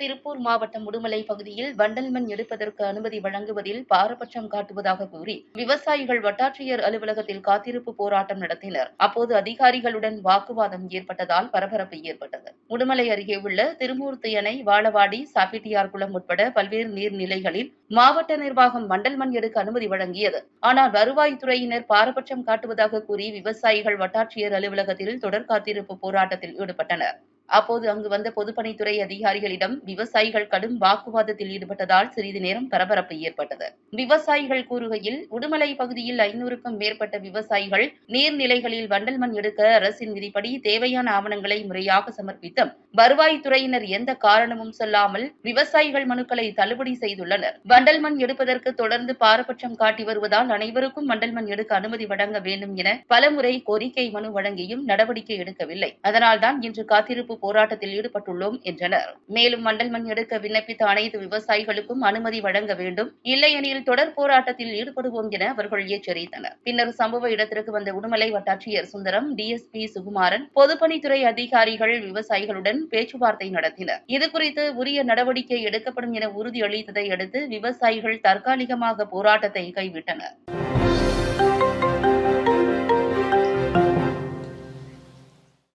திருப்பூர் மாவட்டம் உடுமலை பகுதியில் வண்டல் மண் எடுப்பதற்கு அனுமதி வழங்குவதில் பாரபட்சம் காட்டுவதாக கூறி விவசாயிகள் வட்டாட்சியர் அலுவலகத்தில் காத்திருப்பு போராட்டம் நடத்தினர். அப்போது அதிகாரிகளுடன் வாக்குவாதம் ஏற்பட்டதால் பரபரப்பு ஏற்பட்டது. உடுமலை அருகே உள்ள திருமூர்த்தி அணை வாழவாடி சாப்பிட்டியார் குளம் உட்பட பல்வேறு நீர்நிலைகளில் மாவட்ட நிர்வாகம் வண்டல் மண் எடுக்க அனுமதி வழங்கியது. ஆனால் வருவாய்த்துறையினர் பாரபட்சம் காட்டுவதாக கூறி விவசாயிகள் வட்டாட்சியர் அலுவலகத்தில் தொடர் காத்திருப்பு போராட்டத்தில் ஈடுபட்டனர். அப்போது அங்கு வந்த பொதுப்பணித்துறை அதிகாரிகளிடம் விவசாயிகள் கடும் வாக்குவாதத்தில் ஈடுபட்டதால் சிறிது நேரம் பரபரப்பு ஏற்பட்டது. விவசாயிகள் கூறுகையில் உடுமலை பகுதியில் ஐநூறுக்கும் மேற்பட்ட விவசாயிகள் நீர்நிலைகளில் வண்டல் மண் எடுக்க அரசின் விதிப்படி தேவையான ஆவணங்களை முறையாக சமர்ப்பித்தும் வருவாய்த்துறையினர் எந்த காரணமும் சொல்லாமல் விவசாயிகள் மனுக்களை தள்ளுபடி செய்துள்ளனர். வண்டல் மண் எடுப்பதற்கு தொடர்ந்து பாரபட்சம் காட்டி வருவதால் அனைவருக்கும் வண்டல் மண் எடுக்க அனுமதி வழங்க வேண்டும் என பலமுறை கோரிக்கை மனு வழங்கியும் நடவடிக்கை எடுக்கவில்லை. அதனால்தான் இன்று காத்திருப்பு போராட்டத்தில் ஈடுபட்டுள்ளோம் என்றனர். மேலும் மண்டல் மண் எடுக்க விண்ணப்பித்த அனைத்து விவசாயிகளுக்கும் அனுமதி வழங்க வேண்டும். இல்லையெனில் தொடர் போராட்டத்தில் ஈடுபடுவோம் என அவர்கள் எச்சரித்தனர். பின்னர் சம்பவ இடத்திற்கு வந்த உடுமலை வட்டாட்சியர் சுந்தரம் டிஎஸ்பி சுகுமாரன் பொதுப்பணித்துறை அதிகாரிகள் விவசாயிகளுடன் பேச்சுவார்த்தை நடத்தினர். இதுகுறித்து உரிய நடவடிக்கை எடுக்கப்படும் என உறுதியளித்ததை அடுத்து விவசாயிகள் தற்காலிகமாக போராட்டத்தை கைவிட்டனர்.